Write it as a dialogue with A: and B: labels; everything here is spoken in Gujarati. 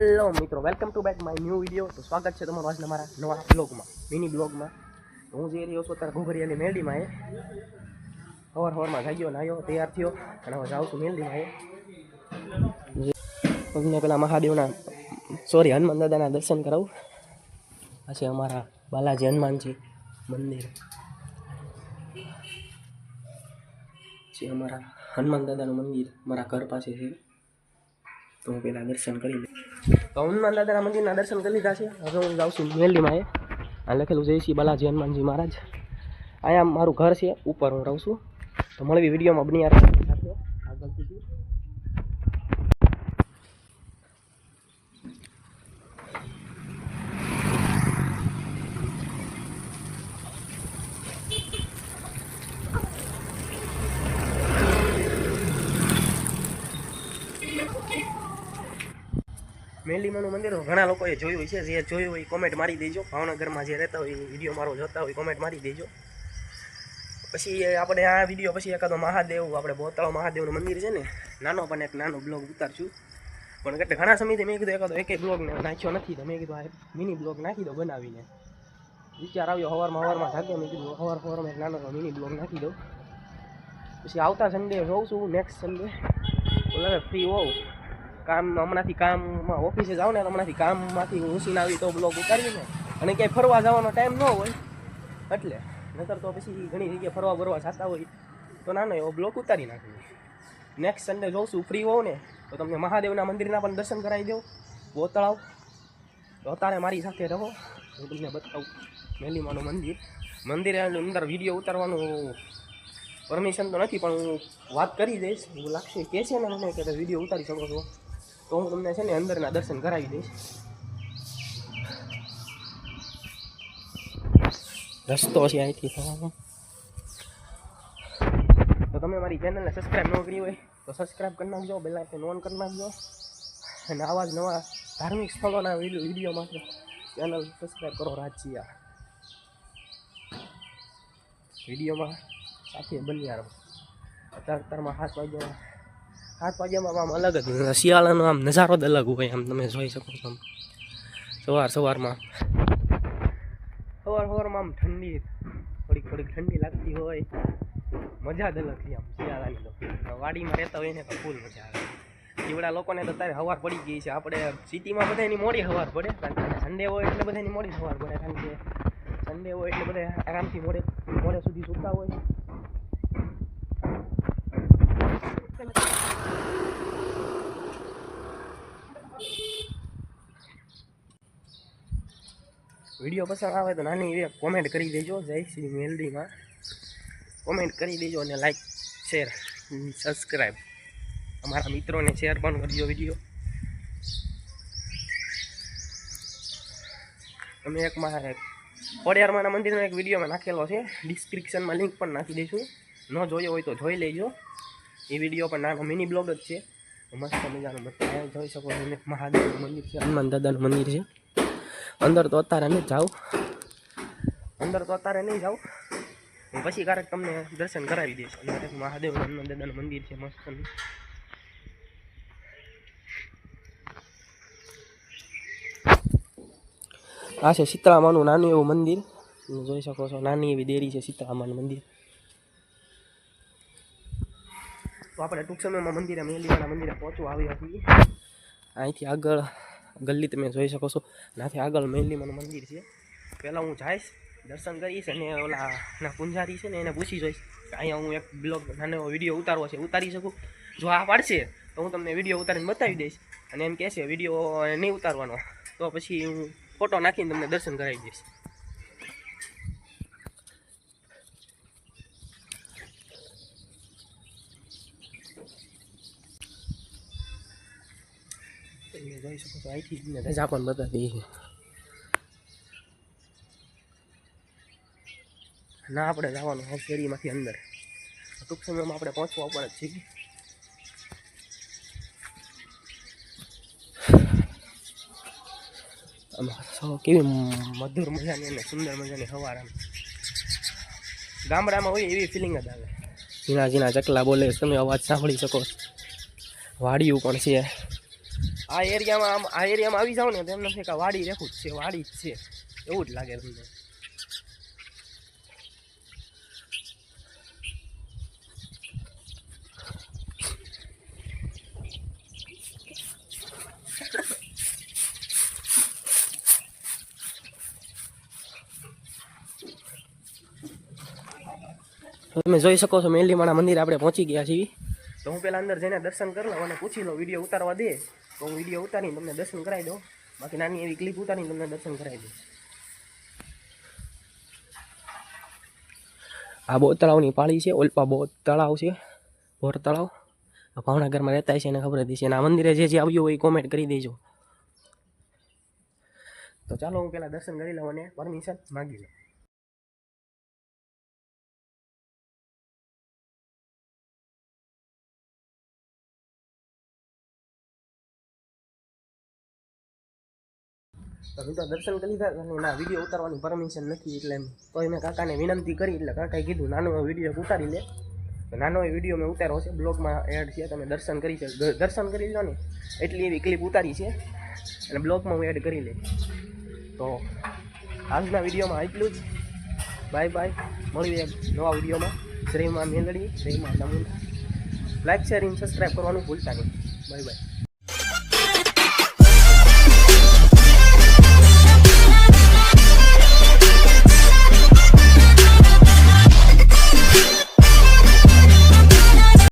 A: હેલો મિત્રો welcome to back my new video તો સ્વાગત છે તમારું આજના મારા નવા બ્લોગમાં મિની બ્લોગમાં હું જઈ રહ્યો છું અત્યારે ઘોઘરિયાની મેલડીમાં એ. સવાર હવારમાં જાગ્યો નાયો તૈયાર થયો અને હવે જાઉં છું મેલડીમાં એ. તમને પેલા મહાદેવના સોરી હનુમાન દાદાના દર્શન કરાવું. પછી અમારા બાલાજી હનુમાનજી મંદિર. પછી અમારા હનુમાન દાદાનું મંદિર, મારા ઘર પાસે છે. તો હું પહેલાં દર્શન કરી લઉં. તો હનુમાન દાદાના મંદિરના દર્શન કરી લીધા છે. હવે હું જાઉં છું મેલીમાં એ. આ લખેલું જય શ્રી બાલાજી હનુમાનજી મહારાજ. અહીંયા મારું ઘર છે, ઉપર હું રહું છું. તો મળવી વિડીયોમાં બની યાર સાથે આગળ સુધી મેલીમાનું મંદિર ઘણા લોકોએ જોયું છે જે જોયું હોય કોમેન્ટ મારી દેજો. ભાવનગરમાં જે રહેતા હોય વીડિયો મારો જોતા હોય કોમેન્ટ મારી દેજો. પછી આપણે આ વીડિયો પછી એકાદો મહાદેવ, આપણે બોતાળો મહાદેવનું મંદિર છે ને, નાનો પણ એક નાનો બ્લોગ ઉતારશું. પણ એટલે ઘણા સમયથી મેં કીધું એકાદો એક બ્લોગ નાખ્યો નથી, તો મેં કીધું, આ મિની બ્લોગ નાખી દો બનાવીને. વિચાર આવ્યો, હવારમાં હવારમાં જાગ્યો મેં કીધું, હવાર સવારમાં એક નાનો મિની બ્લોગ નાખી દઉં. પછી આવતા સન્ડે જોઉં છું નેક્સ્ટ સન્ડે બોલે ફ્રી હોઉં. કામ, હમણાંથી કામમાં ઓફિસે જાઉં ને, હમણાંથી કામમાંથી ઊંચીને આવી તો બ્લોગ ઉતારીને અને ક્યાંય ફરવા જવાનો ટાઈમ ન હોય, એટલે નતર તો પછી ઘણી જગ્યાએ ફરવા બરવા જતા હોય, તો ના એવો બ્લોગ ઉતારી નાખીએ નેક્સ્ટ સન્ડે જોઉં છું ફ્રી હોઉં ને, તો તમને મહાદેવના મંદિરના પણ દર્શન કરાવી દઉં. ગોતળાવ. તો અત્યારે મારી સાથે રહો. હું તમને બતાવું, મેલીમાનું મંદિર. મંદિરે અંદર વીડિયો ઉતારવાનું પરમિશન તો નથી, પણ હું વાત કરી દઈશ. એવું લાગશે કે છે ને મને કે વીડિયો ઉતારી શકો છો. તો હું તમને છે ને અંદરના દર્શન કરાવી દઈશ. રસ્તો છે અહીંથી થવાનો તો તમે મારી ચેનલને સબસ્ક્રાઈબ ન કરી હોય તો સબસ્ક્રાઈબ કરી નાખજો બેલ આઇકન ઓન કરી નાખજો. અને આવા જ નવા ધાર્મિક સ્થળોના વીડિયો માટે ચેનલ સબસ્ક્રાઈબ કરો રાજ્યા. વિડીયોમાં સાથે બન્યા રહો. અત્યાર અત્યારમાં હાથ વાગ્યામાં હાથ પાજામાં આમ અલગ જ શિયાળાનો આમ નજારો જ અલગ હોય આમ તમે જોઈ શકો છો આમ. સવાર સવારમાં. સવાર સવારમાં આમ ઠંડી, થોડીક થોડીક ઠંડી લાગતી હોય. મજા જ અલગ છે આમ શિયાળાની તો. વાડીમાં રહેતા હોય ને તો ફૂલ મજા આવે. જીવડા લોકોને તો તારે હવાર પડી ગઈ છે. આપણે સિટીમાં બધાની મોડી હવાર પડે, કારણ કે સન્ડે હોય એટલે બધાની મોડી હવાર પડે, કારણ કે સન્ડે હોય એટલે બધા આરામથી મોડે મોડે સુધી સૂતા હોય. વીડિયો પસંદ આવે તો નાની એવી કોમેન્ટ કરી દેજો. જય શ્રી મેલડીમાં. કોમેન્ટ કરી દેજો અને લાઈક શેર સબસ્ક્રાઈબ અમારા મિત્રોને શેર પણ કરજો વીડિયો. અમે એક મારા ખોડિયારમાંના મંદિરનો એક વિડીયોમાં નાખેલો છે. ડિસ્ક્રિપ્શનમાં લિંક પણ નાખી દઈશું. ન જોયો હોય તો જોઈ લેજો. એ વીડિયો પણ નાનો મિની બ્લોગ જ છે. મસ્ત મજાનો મસ્ત જોઈ શકો છો. મહાદેવનું મંદિર છે, હનુમાન દાદાનું મંદિર છે. અંદર તો અત્યારે નહીં જાઉં. અંદર તો અત્યારે નહીં જાઉં. હું પછી ક્યારેક તમને દર્શન કરાવી દઈશ. અંદર મહાદેવ દાદાનું મંદિર છે, મસ્ત આ છે શીતળામાનું નાનું એવું મંદિર. તમે જોઈ શકો છો, નાની એવી દેરી છે શીતળામાનું મંદિર. તો આપણે ટૂંક સમયમાં મંદિરે મેલીવાળા મંદિરે પહોંચવા આવ્યા છીએ. અહીંથી આગળ ગલ્લી તમે જોઈ શકો છો. નાથી આગળ મેલીમાનું મંદિર છે. પહેલાં હું જઈશ, દર્શન કરીશ અને ઓલા ના પૂંજારી છે ને એને પૂછી જોઈશ કે અહીંયા હું એક બ્લોગ નાનો વીડિયો ઉતારવો છે, ઉતારી શકું? જો આ પાડશે, તો હું તમને વીડિયો ઉતારીને બતાવી દઈશ. અને એમ કહેશે વીડિયો નહીં ઉતારવાનો. તો પછી હું ફોટો નાખીને તમને દર્શન કરાવી દઈશ. તમે જોઈ શકો છો અહીંથી તમને રજા પણ બતાવી છે ના, આપણે જવાનું હવે શેરીમાંથી અંદર. ટૂંક સમયમાં આપણે પહોંચવા પડે જ છીએ. કેવી મધુર મજાની અને સુંદર મજાની આમ. ગામડામાં હોય એવી ફિલિંગ જ આવે. ઝીણા ઝીણા ચકલા બોલે, તમે અવાજ સાંભળી શકો વાડિયું પણ છે. આ એરિયામાં આમ આ એરિયામાં આવી જાવ ને તો એમને કે વાડી રેખું જ છે, વાડી જ છે. એવું જ લાગે તમને. તમે જોઈ શકો છો મેલીમાના મંદિર આપણે પહોંચી ગયા છીએ. તો હું પહેલાં અંદર જઈને દર્શન કરી લઉં અને પૂછી લઉં, વીડિયો ઉતારવા દે. તો હું વીડિયો ઉતારીને તમને દર્શન કરાવી દઉં. બાકી નાની એવી ક્લિપ ઉતારીને તમને દર્શન કરાવી દઉં. આ બહુ તળાવની પાળી છે, ઓલપા બહુ તળાવ છે બોર તળાવ. ભાવનગરમાં રહેતા છે એને ખબર હતી છે અને આ મંદિરે જે જે આવ્યું હોય એ કોમેન્ટ કરી દેજો. તો ચાલો હું પહેલાં દર્શન કરી લઉં અને પરમિશન માગી લઉં. તો હું તો દર્શન કરી લીધા અને ના વીડિયો ઉતારવાની પરમિશન નથી, એટલે તોય મેં કાકાને વિનંતી કરી, એટલે કાકાએ કીધું, નાનો વીડિયો ઉતારી લે. નાનો એ વીડિયો મેં ઉતાર્યો છે, બ્લોગમાં એડ છે, તમે દર્શન કરી છે દર્શન કરી લો ને, એટલી એવી ક્લિપ ઉતારી છે, અને બ્લોગમાં હું એડ કરી લે તો આજના વિડીયોમાં એટલું જ. બાય બાય મળીએ નવા વિડીયોમાં શ્રીમાં મેલડી શ્રીમાં નમૂના. લાઈક શેર અને સબસ્ક્રાઈબ કરવાનું ભૂલતા નહીં. Bye bye